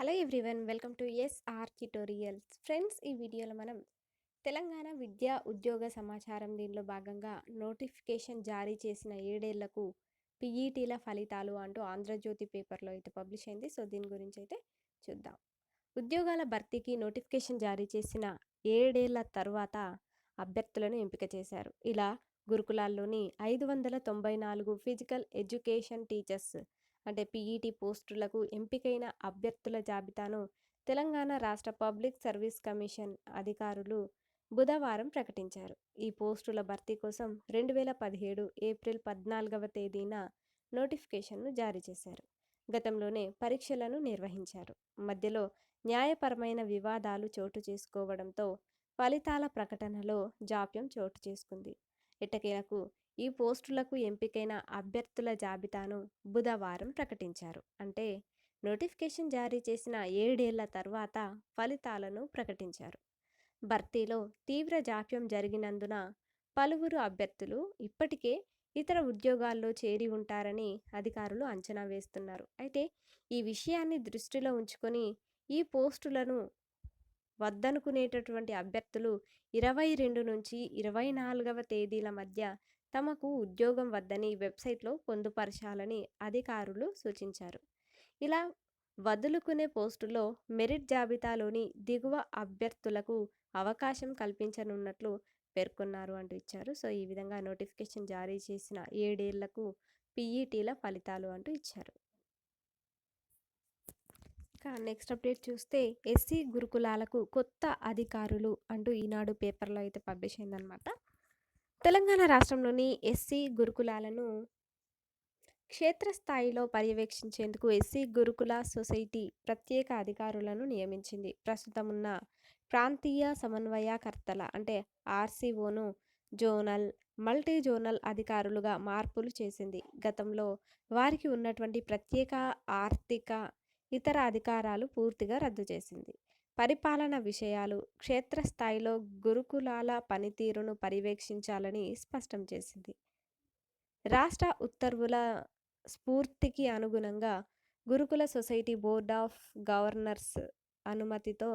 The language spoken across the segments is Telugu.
Hello everyone welcome to S R tutorials. Friends ఈ వీడియోలో మనం తెలంగాణ విద్యా ఉద్యోగ సమాచారం దీనిలో భాగంగా నోటిఫికేషన్ జారీ చేసిన ఏడేళ్ళకు పిఈటీల ఫలితాలు అంటూ ఆంధ్రజ్యోతి పేపర్లో అయితే పబ్లిష్ అయింది. సో దీని గురించి అయితే చూద్దాం. ఉద్యోగాల భర్తీకి నోటిఫికేషన్ జారీ చేసిన ఏడేళ్ళ తర్వాత అభ్యర్థులను ఎంపిక చేశారు. ఇలా గురుకులాల్లోని ఐదు వందల తొంభై నాలుగు ఫిజికల్ ఎడ్యుకేషన్ టీచర్స్ అంటే పీఈటీ పోస్టులకు ఎంపికైన అభ్యర్థుల జాబితాను తెలంగాణ రాష్ట్ర పబ్లిక్ సర్వీస్ కమిషన్ అధికారులు బుధవారం ప్రకటించారు. ఈ పోస్టుల భర్తీ కోసం రెండు వేల పదిహేడు ఏప్రిల్ పద్నాలుగవ తేదీన నోటిఫికేషన్ను జారీ చేశారు. గతంలోనే పరీక్షలను నిర్వహించారు. మధ్యలో న్యాయపరమైన వివాదాలు చోటు చేసుకోవడంతో ఫలితాల ప్రకటనలో జాప్యం చోటు చేసుకుంది. ఎట్టకేలకు ఈ పోస్టులకు ఎంపికైన అభ్యర్థుల జాబితాను బుధవారం ప్రకటించారు. అంటే నోటిఫికేషన్ జారీ చేసిన ఏడేళ్ళ తర్వాత ఫలితాలను ప్రకటించారు. భర్తీలో తీవ్ర జాప్యం జరిగినందున పలువురు అభ్యర్థులు ఇప్పటికే ఇతర ఉద్యోగాల్లో చేరి ఉంటారని అధికారులు అంచనా వేస్తున్నారు. అయితే ఈ విషయాన్ని దృష్టిలో ఉంచుకొని ఈ పోస్టులను వద్దనుకునేటటువంటి అభ్యర్థులు ఇరవై రెండు నుంచి ఇరవై నాలుగవ తేదీల మధ్య తమకు ఉద్యోగం వద్దని వెబ్సైట్లో పొందుపరచాలని అధికారులు సూచించారు. ఇలా వదులుకునే పోస్టులో మెరిట్ జాబితాలోని దిగువ అభ్యర్థులకు అవకాశం కల్పించనున్నట్లు పేర్కొన్నారు అంటూ ఇచ్చారు. సో ఈ విధంగా నోటిఫికేషన్ జారీ చేసిన ఏడేళ్ళకు పీఈటీల ఫలితాలు అంటూ ఇచ్చారు. ఇక నెక్స్ట్ అప్డేట్ చూస్తే ఎస్సీ గురుకులాలకు కొత్త అధికారులు అంటూ ఈనాడు పేపర్లో అయితే పబ్లిష్ అయిందనమాట తెలంగాణ రాష్ట్రంలోని ఎస్సీ గురుకులాలను క్షేత్రస్థాయిలో పర్యవేక్షించేందుకు ఎస్సీ గురుకుల సొసైటీ ప్రత్యేక అధికారులను నియమించింది. ప్రస్తుతం ఉన్న ప్రాంతీయ సమన్వయకర్తల అంటే ఆర్సీఓను జోనల్ మల్టీ జోనల్ అధికారులుగా మార్పులు చేసింది. గతంలో వారికి ఉన్నటువంటి ప్రత్యేక ఆర్థిక ఇతర అధికారాలు పూర్తిగా రద్దు చేసింది. పరిపాలన విషయాలు క్షేత్రస్థాయిలో గురుకులాల పనితీరును పర్యవేక్షించాలని స్పష్టం చేసింది. రాష్ట్ర ఉత్తర్వుల స్ఫూర్తికి అనుగుణంగా గురుకుల సొసైటీ బోర్డ్ ఆఫ్ గవర్నర్స్ అనుమతితో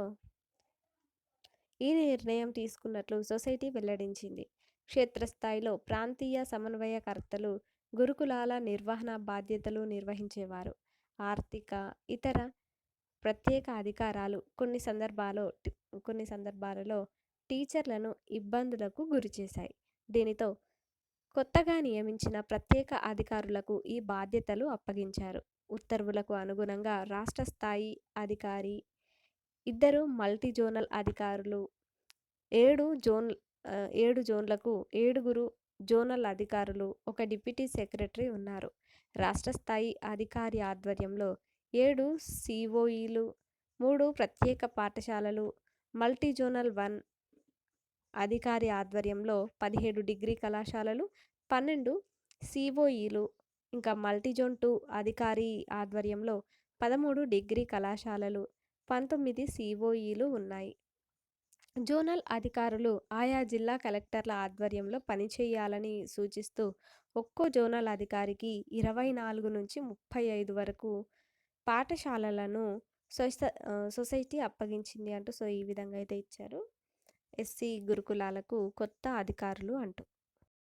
ఈ నిర్ణయం తీసుకున్నట్లు సొసైటీ వెల్లడించింది. క్షేత్రస్థాయిలో ప్రాంతీయ సమన్వయకర్తలు గురుకులాల నిర్వహణ బాధ్యతలు నిర్వహించేవారు. ఆర్థిక ఇతర ప్రత్యేక అధికారాలు కొన్ని సందర్భాల్లో కొన్ని సందర్భాలలో టీచర్లను ఇబ్బందులకు గురిచేశాయి దీనితో కొత్తగా నియమించిన ప్రత్యేక అధికారులకు ఈ బాధ్యతలు అప్పగించారు. ఉత్తర్వులకు అనుగుణంగా రాష్ట్ర స్థాయి అధికారి ఇద్దరు మల్టీ జోనల్ అధికారులు ఏడు జోన్ ఏడు జోన్లకు ఏడుగురు జోనల్ అధికారులు ఒక డిప్యూటీ సెక్రటరీ ఉన్నారు. రాష్ట్ర స్థాయి అధికారి ఆధ్వర్యంలో ఏడు సిఓఈలు మూడు ప్రత్యేక పాఠశాలలు మల్టీ జోనల్ వన్ అధికారి ఆధ్వర్యంలో పదిహేడు డిగ్రీ కళాశాలలు పన్నెండు సిఓఈలు ఇంకా మల్టీజోన్ టూ అధికారి ఆధ్వర్యంలో పదమూడు డిగ్రీ కళాశాలలు పంతొమ్మిది సిఓఈలు ఉన్నాయి. జోనల్ అధికారులు ఆయా జిల్లా కలెక్టర్ల ఆధ్వర్యంలో పనిచేయాలని సూచిస్తూ ఒక్కో జోనల్ అధికారికి ఇరవై నాలుగు నుంచి ముప్పై ఐదు వరకు పాఠశాలలను సొసైటీ అప్పగించింది అంటూ సో ఈ విధంగా అయితే ఇచ్చారు. ఎస్సీ గురుకులాలకు కొత్త అధికారులు అంటూ.